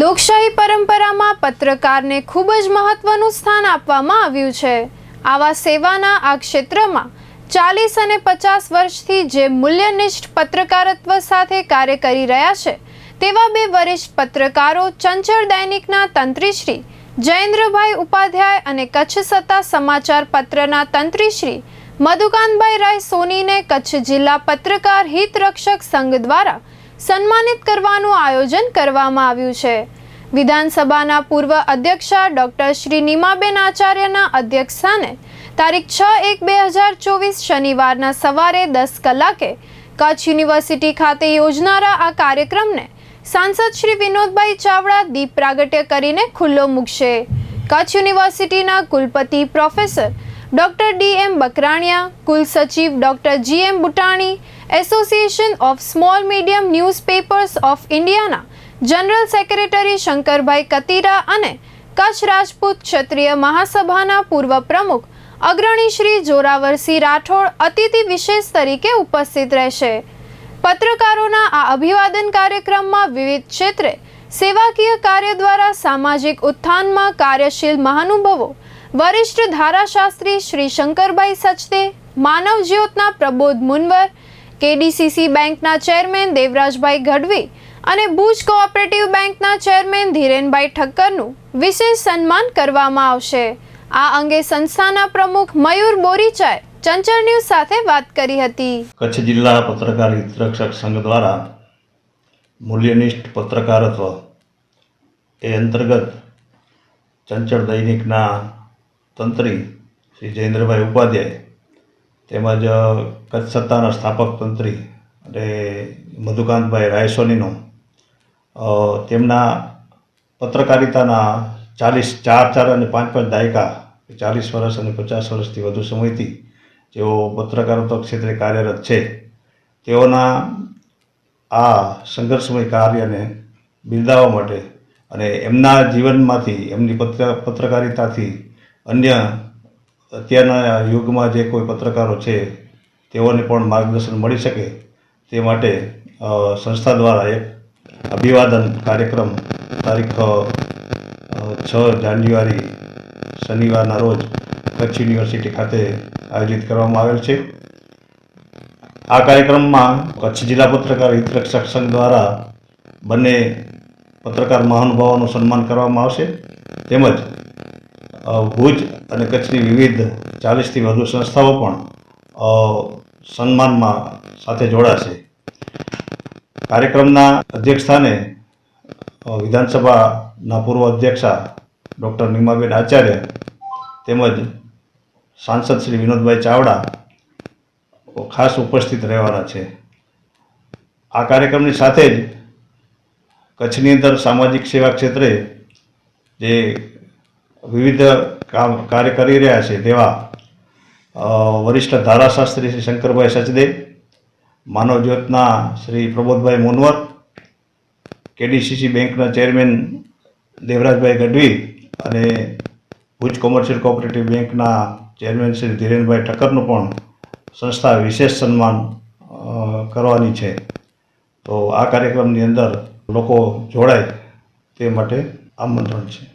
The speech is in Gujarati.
લોકશાહી પરંપરામાં પત્રકારને ખૂબ જ મહત્વનું સ્થાન આપવામાં આવ્યું છે. આવા સેવાના આ ક્ષેત્રમાં ચાલીસ અને પચાસ વર્ષથી જે મૂલ્યનિષ્ઠ પત્રકારત્વ સાથે કાર્ય કરી રહ્યા છે, તેવા બે વરિષ્ઠ પત્રકારો ચંચળ દૈનિકના તંત્રીશ્રી જયેન્દ્રભાઈ ઉપાધ્યાય અને કચ્છ સત્તા સમાચાર પત્રના તંત્રીશ્રી મધુકાંતભાઈ રાય સોનીને કચ્છ જિલ્લા પત્રકાર હિત રક્ષક સંઘ દ્વારા સન્માનિત કરવાનું આયોજન કરવામાં આવ્યું છે. વિધાનસભાના પૂર્વ અધ્યક્ષા ડોક્ટર શ્રી નીમાબેન આચાર્યના અધ્યક્ષસ્થાને તારીખ છ એક બે હજાર ચોવીસ શનિવારના સવારે દસ કલાકે કચ્છ યુનિવર્સિટી ખાતે યોજનારા આ કાર્યક્રમને સાંસદ શ્રી વિનોદભાઈ ચાવડા દીપ પ્રાગટ્ય કરીને ખુલ્લો મૂકશે. કચ્છ યુનિવર્સિટીના કુલપતિ professor doctor D M Bakrania કુલ સચિવ doctor G M Butani association of small medium newspapers of ઇન્ડિયાના જનરલ સેક્રેટરી શંકરભાઈ કતીરા અને કચ્છ રાજપૂત ક્ષત્રિય મહાસભાના પૂર્વ પ્રમુખ અગ્રણી શ્રી જોરાવરસિંહ રાઠોડ અતિથિ વિશેષ તરીકે ઉપસ્થિત રહેશે. પત્રકારોના આ અભિવાદન કાર્યક્રમમાં વિવિધ ક્ષેત્રે સેવાકીય કાર્ય દ્વારા સામાજિક ઉત્થાનમાં કાર્યશીલ મહાનુભવો, વરિષ્ઠ ધારાશાસ્ત્રી શ્રી શંકરભાઈ સચદે માનવ જ્યોતના પ્રબોધ મુનવર કેડીસીસી બેંકના ચેરમેન દેવરાજભાઈ ગઢવી અને ભુજ કોઓપરેટિવ બેંકના ચેરમેન ધીરેનભાઈ ઠક્કરનું વિશેષ સન્માન કરવામાં આવશે. આ અંગે સંસ્થાના પ્રમુખ મયુર બોરીચાએ ચંચળ ન્યૂઝ સાથે વાત કરી હતી. કચ્છ જિલ્લા પત્રકાર હિતરક્ષક સંઘ દ્વારા મૂલ્યનિષ્ઠ પત્રકારત્વ એ અંતર્ગત ચંચળ દૈનિકના તંત્રી શ્રી જયેન્દ્રભાઈ ઉપાધ્યાય તેમજ કચ્છ સત્તાના સ્થાપક તંત્રી અને મધુકાંતભાઈ રાયસોનીનો તેમના પત્રકારિતાના ચાલીસ, ચાર ચાર અને પાંચ પાંચ દાયકા ચાલીસ વર્ષ અને પચાસ વર્ષથી વધુ સમયથી જેઓ પત્રકારત્વ ક્ષેત્રે કાર્યરત છે, તેઓના આ સંઘર્ષમય કાર્યને બિરદાવવા માટે અને એમના જીવનમાંથી, એમની પત્ર, પત્રકારિતાથી અન્ય અત્યારના યુગમાં જે કોઈ પત્રકારો છે, તેઓને પણ માર્ગદર્શન મળી શકે તે માટે સંસ્થા દ્વારા એક અભિવાદન કાર્યક્રમ તારીખ છ જાન્યુઆરી શનિવારના રોજ કચ્છ યુનિવર્સિટી ખાતે આયોજિત કરવામાં આવેલ છે. આ કાર્યક્રમમાં કચ્છ જિલ્લા પત્રકાર હિતરક્ષક સંઘ દ્વારા બંને પત્રકાર મહાનુભાવોનું સન્માન કરવામાં આવશે. તેમજ ભુજ અને કચ્છની વિવિધ ચાલીસથી વધુ સંસ્થાઓ પણ સન્માનમાં સાથે જોડાશે. કાર્યક્રમના અધ્યક્ષસ્થાને વિધાનસભાના પૂર્વ અધ્યક્ષા ડૉક્ટર નિમાબેન આચાર્ય તેમજ સાંસદ શ્રી વિનોદભાઈ ચાવડા ખાસ ઉપસ્થિત રહેવાના છે. આ કાર્યક્રમની સાથે જ કચ્છની અંદર સામાજિક સેવા ક્ષેત્રે જે વિવિધ કામ કાર્ય કરી રહ્યા છે તેવા વરિષ્ઠ ધારાશાસ્ત્રી શ્રી શંકરભાઈ સચદેવ, માનવ જ્યોતના શ્રી પ્રબોધભાઈ મુનવર, કેડીસીસી બેંકના ચેરમેન દેવરાજભાઈ ગઢવી અને ભુજ કોમર્શિયલ કોઓપરેટિવ બેંકના ચેરમેન શ્રી ધીરેનભાઈ ઠક્કરનું પણ સંસ્થા વિશેષ સન્માન કરવાની છે. તો આ કાર્યક્રમની અંદર લોકો જોડાય તે માટે આમંત્રણ છે.